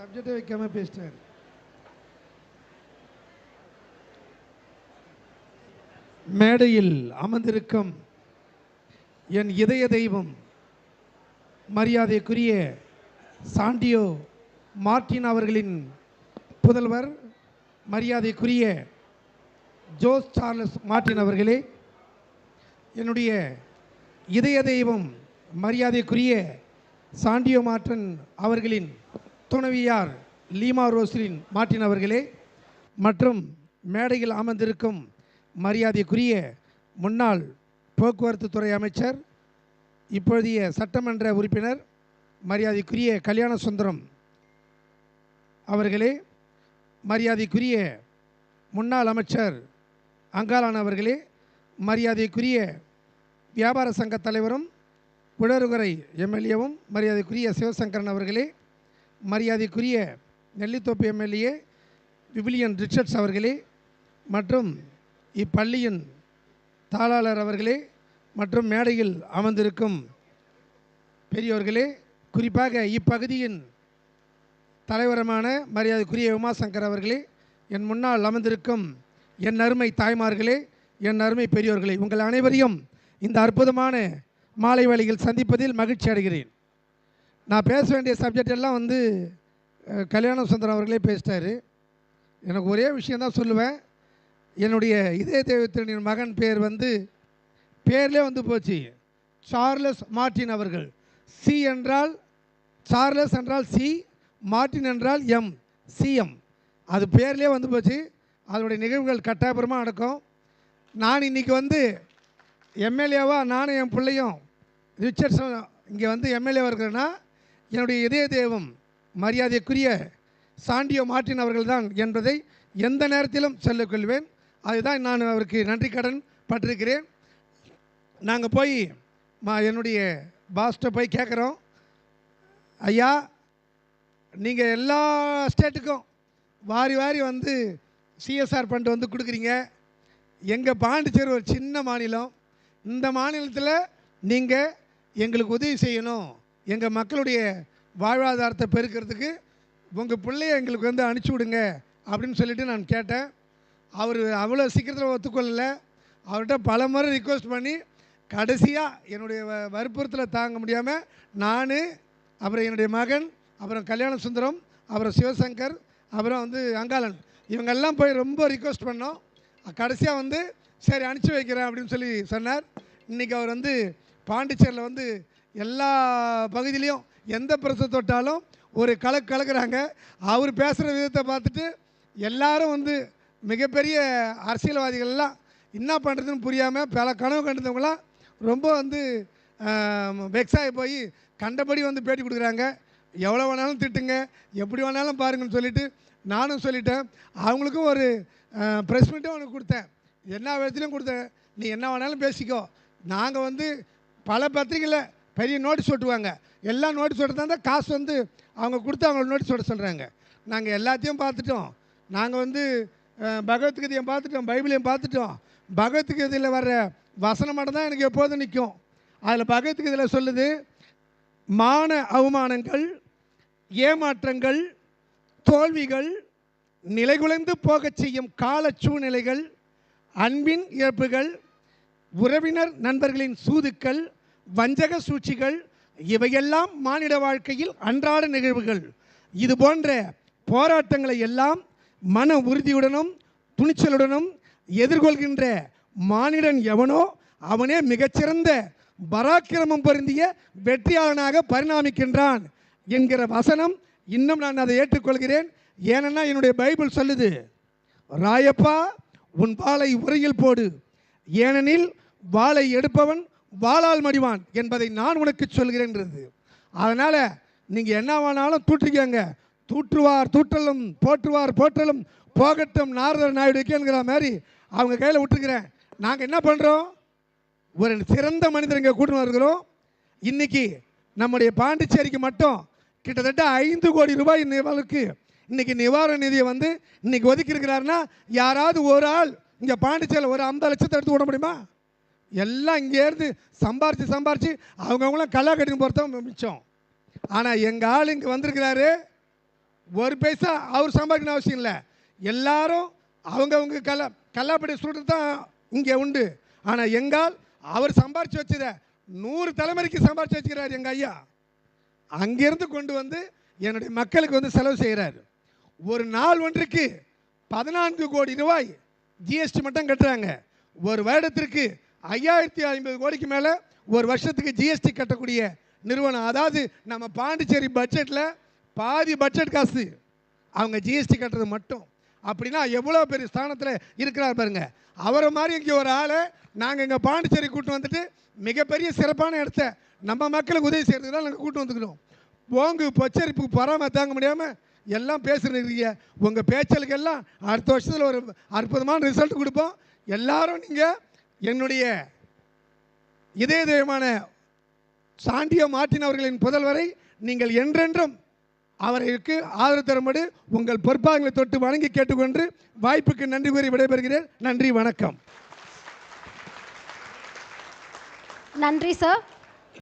சப்ஜெக்டே வைக்காமல் பேசிட்டார். மேடையில் அமர்ந்திருக்கும் என் இதய தெய்வம் மரியாதைக்குரிய சாண்டியோ மார்டின் அவர்களின் புதல்வர் மரியாதைக்குரிய ஜோஸ் சார்லஸ் மார்டின் அவர்களே என்னுடைய இதய தெய்வம் மரியாதைக்குரிய சாண்டியோ மார்டன் அவர்களின் துணைவியார் லீமா ரோஸ்லின் மார்டின் அவர்களே மற்றும் மேடையில் அமர்ந்திருக்கும் மரியாதைக்குரிய முன்னாள் போக்குவரத்து துறை அமைச்சர் இப்பொழுதைய சட்டமன்ற உறுப்பினர் மரியாதைக்குரிய கல்யாண சுந்தரம் அவர்களே மரியாதைக்குரிய முன்னாள் அமைச்சர் அங்காளான் அவர்களே மரியாதைக்குரிய வியாபார சங்க தலைவரும் குடருகரை எம்எல்ஏவும் மரியாதைக்குரிய சிவசங்கரன் அவர்களே மரியாதைக்குரிய நெல்லித்தோப்பு எம்எல்ஏ விவிலியன் ரிச்சர்ட்ஸ் அவர்களே மற்றும் இப்பள்ளியின் தாளாளர் அவர்களே மற்றும் மேடையில் அமர்ந்திருக்கும் பெரியோர்களே குறிப்பாக இப்பகுதியின் தலைவரமான மரியாதைக்குரிய உமாசங்கர் அவர்களே என் முன்னால் அமர்ந்திருக்கும் என் அருமை தாய்மார்களே என் அருமை பெரியோர்களே உங்கள் அனைவரையும் இந்த அற்புதமான மாலை வேளையில் சந்திப்பதில் மகிழ்ச்சி அடைகிறேன். நான் பேச வேண்டிய சப்ஜெக்ட் எல்லாம் வந்து கல்யாண சுந்தரம் அவர்களே பேசிட்டாரு. எனக்கு ஒரே விஷயந்தான் சொல்லுவேன். என்னுடைய இதய தெய்வத்தின் மகன் பேர் வந்து பேர்லே வந்து போச்சு. சார்லஸ் மார்டின் அவர்கள். சி என்றால் சார்லஸ் என்றால் சி மார்டின் என்றால் எம் சிஎம் அது பேர்லேயே வந்து போச்சு. அதனுடைய நிகழ்வுகள் கட்டாயபுரமாக நடக்கும். நான் இன்னைக்கு வந்து எம்எல்ஏவாக நானும் என் பிள்ளையும் ரிச்சர்ட்ஸும் இங்கே வந்து எம்எல்ஏவாக இருக்கிறேன்னா என்னுடைய இதய தெய்வம் மரியாதைக்குரிய சாண்டியோ மார்ட்டின் அவர்கள் தான் என்பதை எந்த நேரத்திலும் சொல்லிக்கொள்வேன். அதுதான் நான் அவருக்கு நன்றி கடன் பட்டிருக்கிறேன். நாங்கள் போய் மா என்னுடைய பாஸ்ட்டை போய் கேட்குறோம் ஐயா நீங்கள் எல்லா ஸ்டேட்டுக்கும் வாரி வாரி வந்து சிஎஸ்ஆர் ஃபண்ட் வந்து கொடுக்குறீங்க. எங்கள் பாண்டிச்சேரி ஒரு சின்ன மாநிலம். இந்த மாநிலத்தில் நீங்கள் எங்களுக்கு உதவி செய்யணும். எங்கள் மக்களுடைய வாழ்வாதாரத்தை பெருக்கிறதுக்கு உங்கள் பிள்ளைய எங்களுக்கு வந்து அனுப்பிச்சி விடுங்க அப்படின்னு சொல்லிட்டு நான் கேட்டேன். அவர் அவ்வளோ சீக்கிரத்தில் ஒத்துக்கொள்ளலை. அவர்கிட்ட பல முறை ரிக்வெஸ்ட் பண்ணி கடைசியாக என்னுடைய வ வற்புறுத்தில் தாங்க முடியாமல் நான் அப்புறம் என்னுடைய மகன் அப்புறம் கல்யாண சுந்தரம் அப்புறம் சிவசங்கர் அப்புறம் வந்து அங்காளன் இவங்கெல்லாம் போய் ரொம்ப ரிக்வெஸ்ட் பண்ணோம். கடைசியாக வந்து சரி அனுப்பிச்சி வைக்கிறேன் அப்படின்னு சொல்லி சொன்னார். இன்றைக்கி அவர் வந்து பாண்டிச்சேரியில் வந்து எல்லா பகுதியிலையும் எந்த பிரச்சனை தொட்டாலும் ஒரு கலக்கு கலக்குறாங்க. அவர் பேசுகிற விதத்தை பார்த்துட்டு எல்லாரும் வந்து மிகப்பெரிய அரசியல்வாதிகள்லாம் என்ன பண்ணுறதுன்னு புரியாமல் பல கனவு கண்டவங்களாம் ரொம்ப வந்து வெக்ஸாகி போய் கண்டபடி வந்து பேட்டி கொடுக்குறாங்க. எவ்வளோ வேணாலும் திட்டுங்க எப்படி வேணாலும் பாருங்கன்னு சொல்லிட்டு நானும் சொல்லிட்டேன். அவங்களுக்கும் ஒரு ப்ரெஸ் மீட்டும் அவனுக்கு கொடுத்தேன். என்ன விதத்துலையும் கொடுத்தேன். நீ என்ன வேணாலும் பேசிக்கோ. நாங்கள் வந்து பல பத்திரிகையில் பெரிய நோட்டீஸ் ஒட்டுவாங்க. எல்லா நோட்டீஸ் ஒட்டுறதா காசு வந்து அவங்க கொடுத்து அவங்க நோட்டீஸ் ஒட்ட சொல்கிறாங்க நாங்கள் எல்லாத்தையும் பார்த்துட்டோம். நாங்கள் வந்து பகவத்கீதையும் பார்த்துட்டோம் பைபிளையும் பார்த்துட்டோம். பகவத்கீதையில் வர்ற வசனம் மட்டும் தான் எனக்கு எப்போதும் நிற்கும் அதில் பகவத்கீதையில் சொல்லுது மான அவமானங்கள் ஏமாற்றங்கள் தோல்விகள் நிலைகுலைந்து போகச் செய்யும் கால சூழ்நிலைகள் அன்பின் இழப்புகள் உறவினர் நண்பர்களின் சூதுக்கள் வஞ்சக சூழ்ச்சிகள் இவையெல்லாம் மானிட வாழ்க்கையில் அன்றாட நிகழ்வுகள். இது போன்ற போராட்டங்களை எல்லாம் மன உறுதியுடனும் துணிச்சலுடனும் எதிர்கொள்கின்ற மானிடன் எவனோ அவனே மிகச்சிறந்த பராக்கிரமம் பொருந்திய வெற்றியாளனாக பரிணாமிக்கின்றான் என்கிற வசனம் இன்னும் நான் அதை ஏற்றுக்கொள்கிறேன். ஏனென்னா என்னுடைய பைபிள் சொல்லுது ராயப்பா உன் வாளை உரையில் போடு. ஏனெனில் வாளை எடுப்பவன் வாளால் மடிவான் என்பதை நான் உனக்கு சொல்கிறேன்றது. அதனால் நீங்கள் என்ன வேணாலும் தூற்றிக்கங்க. தூற்றுவார் தூற்றலும் போற்றுவார் போற்றலும் போகட்டும் நாரதர் நாயுடுக்கேங்கிற மாதிரி அவங்க கையில் விட்டுருக்கிறேன். நாங்கள் என்ன பண்ணுறோம் ஒரு சிறந்த மனிதர் இங்கே கூட்டின்னு வருகிறோம் இன்னைக்கு நம்முடைய பாண்டிச்சேரிக்கு மட்டும் கிட்டத்தட்ட ஐந்து கோடி ரூபாய் நிவாளுக்கு இன்றைக்கி நிவாரண நிதியை வந்து இன்றைக்கி ஒதுக்கி இருக்கிறாருன்னா யாராவது ஒரு ஆள் இங்கே பாண்டிச்சேரியில் ஒரு ஐம்பது லட்சத்தை எடுத்து விட முடியுமா? எல்லாம் இங்கேருந்து சம்பாரித்து சம்பாரித்து அவங்கவுங்களாம் கல்லா கட்டின்னு போகிறத மிச்சம். ஆனால் எங்கள் ஆள் இங்கே வந்திருக்கிறாரு ஒரு பைசா அவர் சம்பாதிக்கணும் அவசியம் இல்லை. எல்லாரும் அவங்கவுங்க கல்லா கல்லாப்படி ஸ்டூடெண்ட் தான் இங்கே உண்டு. ஆனால் எங்கால் அவர் சம்பாரித்து வச்சத நூறு தலைமுறைக்கு சம்பாரித்து வச்சுக்கிறார் எங்கள் ஐயா. அங்கேருந்து கொண்டு வந்து என்னுடைய மக்களுக்கு வந்து செலவு செய்கிறார் ஒரு நாள் ஒன்றுக்கு பதினான்கு கோடி ரூபாய் ஜிஎஸ்டி மட்டும் கட்டுறாங்க. ஒரு வருடத்திற்கு ஐயாயிரத்தி ஐம்பது கோடிக்கு மேலே ஒரு வருஷத்துக்கு ஜிஎஸ்டி கட்டக்கூடிய நிறுவனம். அதாவது நம்ம பாண்டிச்சேரி பட்ஜெட்டில் பாதி பட்ஜெட் காசு அவங்க ஜிஎஸ்டி கட்டுறது மட்டும். அப்படின்னா எவ்வளோ பெரிய ஸ்தானத்தில் இருக்கிறார் பாருங்க. அவரை மாதிரி இங்கே ஒரு ஆளை நாங்கள் இங்கே பாண்டிச்சேரி கூட்டு வந்துட்டு மிகப்பெரிய சிறப்பான இடத்த நம்ம மக்களுக்கு உதவி செய்கிறதுக்கு தான் நாங்கள் கூட்டு வந்துக்கிறோம். போங்கு பொச்சரிப்புக்கு பொறாம தாங்க முடியாமல் எல்லாம் பேசுகிறீங்க உங்கள் பேச்சலுக்கு எல்லாம் அடுத்த வருஷத்தில் ஒரு அற்புதமான ரிசல்ட் கொடுப்போம். எல்லாரும் நீங்கள் என்னுடைய இதய தெய்வமான சாண்டியோ மார்ட்டின் அவர்களின் புதல்வரை நீங்கள் என்றென்றும் அவருக்கு ஆதரவு தரும்படி உங்கள் பொற்பாகங்களை தொட்டு வணங்கி கேட்டுக்கொண்டு வாய்ப்புக்கு நன்றி கூறி விடைபெறுகிறேன். நன்றி வணக்கம். நன்றி சார்